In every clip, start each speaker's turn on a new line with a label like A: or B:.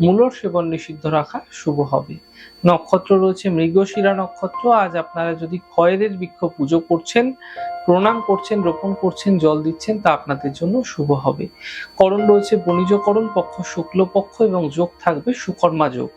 A: মূলর সেবন নিষিদ্ধ রাখা শুভ হবে। নক্ষত্র রয়েছে মৃগশিরা নক্ষত্র। আজ আপনারা যদি খয়েরের বৃক্ষ পুজো করছেন, প্রণাম করছেন, রোপণ করছেন, জল দিচ্ছেন, তা আপনাদের জন্য শুভ হবে। করণ রয়েছে বণিজকরণ পক্ষ শুক্ল পক্ষ এবং যোগ থাকবে সুকর্মা যোগ।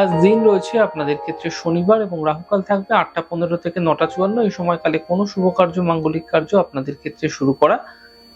A: আজ দিন রয়েছে আপনাদের ক্ষেত্রে শনিবার এবং রাহুকাল থাকবে আটটা পনেরো থেকে নটা চুয়ান্ন। এই সময়কালে কোনো শুভ কার্য, মাঙ্গলিক কার্য আপনাদের ক্ষেত্রে শুরু করা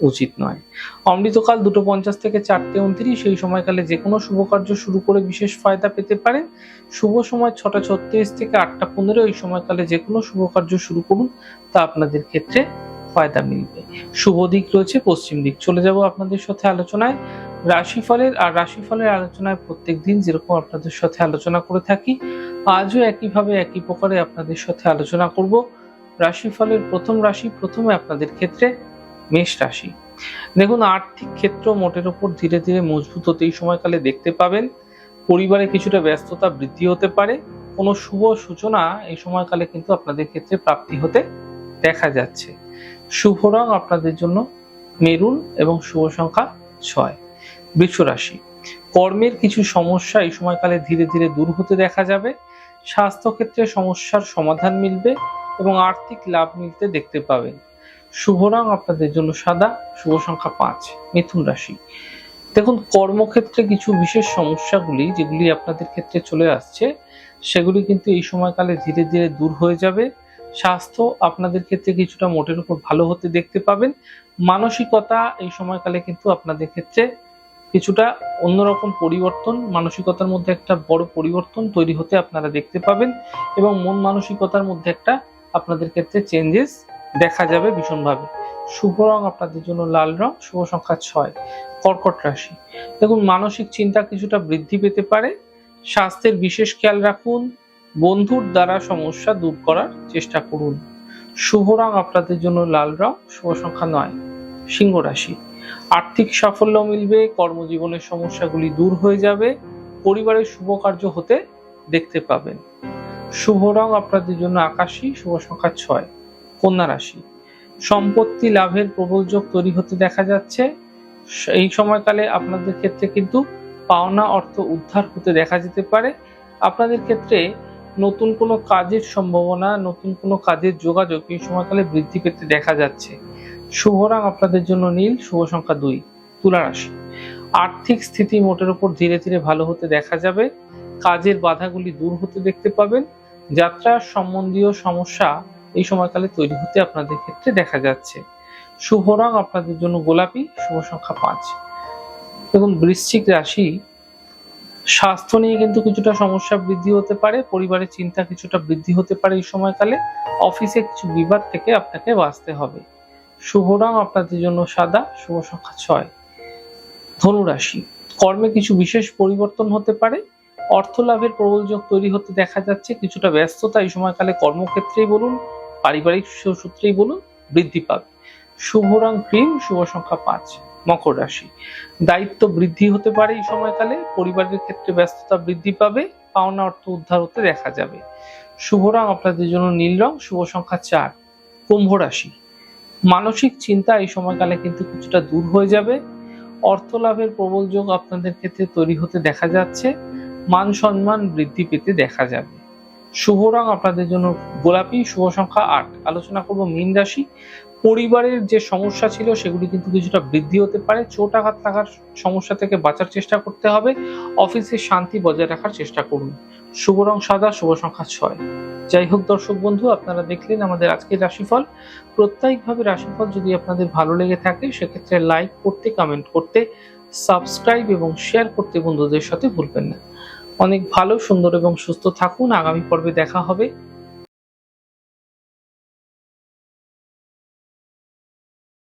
A: উচিত নয়। অমৃতকাল দুটো পঞ্চাশ থেকে চারটে উনত্রিশ সেই সময়কালে যে কোনো শুভ কার্য শুরু করে বিশেষ ফায়দা পেতে পারেন। শুভ সময় ছটা ছত্রিশ থেকে আটটা পনেরো, এই সময়কালে যে কোনো শুভ কার্য শুরু করুন, তা আপনাদের ক্ষেত্রে ফায়দা মিলবে। শুভ দিক রয়েছে, পশ্চিম দিক চলে যাব আপনাদের সাথে আলোচনায়। রাশিফলের, আর রাশিফলের আলোচনায় প্রত্যেক দিন যেরকম আপনাদের সাথে আলোচনা করে থাকি, আজও একইভাবে একই প্রকারে আপনাদের সাথে আলোচনা করব। রাশিফলের প্রথম রাশি, প্রথমে আপনাদের ক্ষেত্রে মেষ রাশি। দেখুন, আর্থিক ক্ষেত্র মোটের ওপর ধীরে ধীরে মজবুত হতে এই সময়কালে দেখতে পাবেন। পরিবারে কিছুটা ব্যস্ততা বৃদ্ধি হতে পারে। কোনো শুভ সূচনা এই সময়কালে কিন্তু আপনাদের ক্ষেত্রে প্রাপ্তি হতে দেখা যাচ্ছে। শুভ রং আপনাদের জন্য মেরুন এবং শুভ সংখ্যা ছয়। বৃক্ষ রাশি। কর্মের কিছু সমস্যা এই সময়কালে ধীরে ধীরে দূর হতে দেখা যাবে। স্বাস্থ্যক্ষেত্রে সমস্যার সমাধান মিলবে এবং আর্থিক লাভ মিলতে দেখতে পাবেন। শুভ রং আপনাদের জন্য সাদা, শুভ সংখ্যা পাঁচ, মিথুন রাশি। দেখুন, কর্মক্ষেত্রে কিছু বিশেষ সমস্যাগুলি যেগুলি আপনাদের ক্ষেত্রে চলে আসছে, সেগুলি কিন্তু এই সময়কালে ধীরে ধীরে দূর হয়ে যাবে। স্বাস্থ্য আপনাদের ক্ষেত্রে কিছুটা মোটের উপর ভালো হতে দেখতে পাবেন। মানসিকতা এই সময়কালে কিন্তু আপনাদের ক্ষেত্রে কিছুটা অন্যরকম পরিবর্তন, মানসিকতার মধ্যে একটা বড় পরিবর্তন তৈরি হতে আপনারা দেখতে পাবেন এবং মন মানসিকতার মধ্যে একটা আপনাদের ক্ষেত্রে চেঞ্জেস দেখা যাবে ভীষণভাবে। শুভ রং আপনাদের জন্য লাল রং, শুভ সংখ্যা ছয়, কর্কট রাশি। দেখুন, মানসিক চিন্তা কিছুটা বৃদ্ধি পেতে পারে। স্বাস্থ্যের বিশেষ খেয়াল রাখুন। বন্ধুর দ্বারা সমস্যা দূর করার চেষ্টা করুন। শুভ রং আপনাদের জন্য লাল রং, শুভ সংখ্যা নয়, সিংহ রাশি। আর্থিক সাফল্য মিলবে, কর্মজীবনের সমস্যাগুলি দূর হয়ে যাবে, পরিবারের শুভ কার্য হতে দেখতে পাবেন। শুভ রং আপনাদের জন্য আকাশী, শুভ সংখ্যা ছয় কন্যা রাশি। সম্পত্তি লাভের প্রবল যোগ তৈরি হতে দেখা যাচ্ছে। এই সময়কালে আপনাদের ক্ষেত্রে কিন্তু পাওনা অর্থ উদ্ধার হতে দেখা যেতে পারে। আপনাদের ক্ষেত্রে নতুন কোনো কাজের সম্ভাবনা, নতুন কোনো কাজের যোগাযোগ এই সময়কালে বৃদ্ধি পেতে দেখা যাচ্ছে। শুভ রং আপনাদের জন্য নীল, শুভ সংখ্যা দুই, তুলা রাশি। আর্থিক স্থিতি মোটের উপর ধীরে ধীরে ভালো হতে দেখা যাবে। কাজের বাধাগুলি দূর হতে দেখতে পাবেন। যাত্রা সম্বন্ধীয় সমস্যা এই সময়কালে তৈরি হতে আপনাদের ক্ষেত্রে দেখা যাচ্ছে। শুভ রং আপনাদের জন্য গোলাপি, শুভ সংখ্যা পাঁচ। এবং বৃশ্চিক রাশি, স্বাস্থ্য নিয়ে কিন্তু কিছুটা সমস্যা বৃদ্ধি হতে পারে, পরিবারের চিন্তা কিছুটা বৃদ্ধি হতে পারে এই সময়কালে, অফিসে কিছু বিবাদ থেকে আপনাকে বাঁচতে হবে। শুভ রং আপনাদের জন্য সাদা, শুভ সংখ্যা ছয়। ধনু রাশি, কর্মে কিছু বিশেষ পরিবর্তন হতে পারে অর্থ লাভের প্রবল যোগ তৈরি হতে দেখা যাচ্ছে, কিছুটা ব্যস্ততা এই সময়কালে কর্মক্ষেত্রেই বলুন পারিবারিক সূত্রেই বলুন বৃদ্ধি পাবে। শুভ রং ক্রিম, শুভ সংখ্যা পাঁচ, মকর রাশি। দায়িত্ব বৃদ্ধি হতে পারে এই সময়কালে, পরিবারের ক্ষেত্রে ব্যস্ততা বৃদ্ধি পাবে, পাওনা অর্থ উদ্ধার হতে দেখা যাবে। শুভ রং আপনাদের জন্য নীল রং, শুভ সংখ্যা চার, কুম্ভ রাশি। মানসিক চিন্তা এই সময়কালে কিন্তু কিছুটা দূর হয়ে যাবে। অর্থ লাভের প্রবল যোগ আপনাদের ক্ষেত্রে তৈরি হতে দেখা যাচ্ছে। মান সম্মান বৃদ্ধি পেতে দেখা যাবে। শুভ রং আপনাদের জন্য গোলাপি, শুভ সংখ্যা আট। আলোচনা করব মীন রাশি। পরিবারের যে সমস্যা ছিল, সেগুলি কিন্তু কিছুটা বৃদ্ধি হতে পারে। চোট আঘাত লাগার সমস্যা থেকে বাঁচার চেষ্টা করতে হবে। অফিসে শান্তি বজায় রাখার চেষ্টা করুন। শুভ রং সাদা, শুভ সংখ্যা ছয়। যাই হোক দর্শক বন্ধু, আপনারা দেখলেন আমাদের আজকের রাশিফল। প্রত্যেকভাবে রাশিফল যদি আপনাদের ভালো লেগে থাকে, সেক্ষেত্রে লাইক করতে, কমেন্ট করতে, সাবস্ক্রাইব এবং শেয়ার করতে বন্ধুদের সাথে ভুলবেন না। অনেক ভালো সুন্দর এবং সুস্থ থাকুন। আগামী পর্বে দেখা হবে।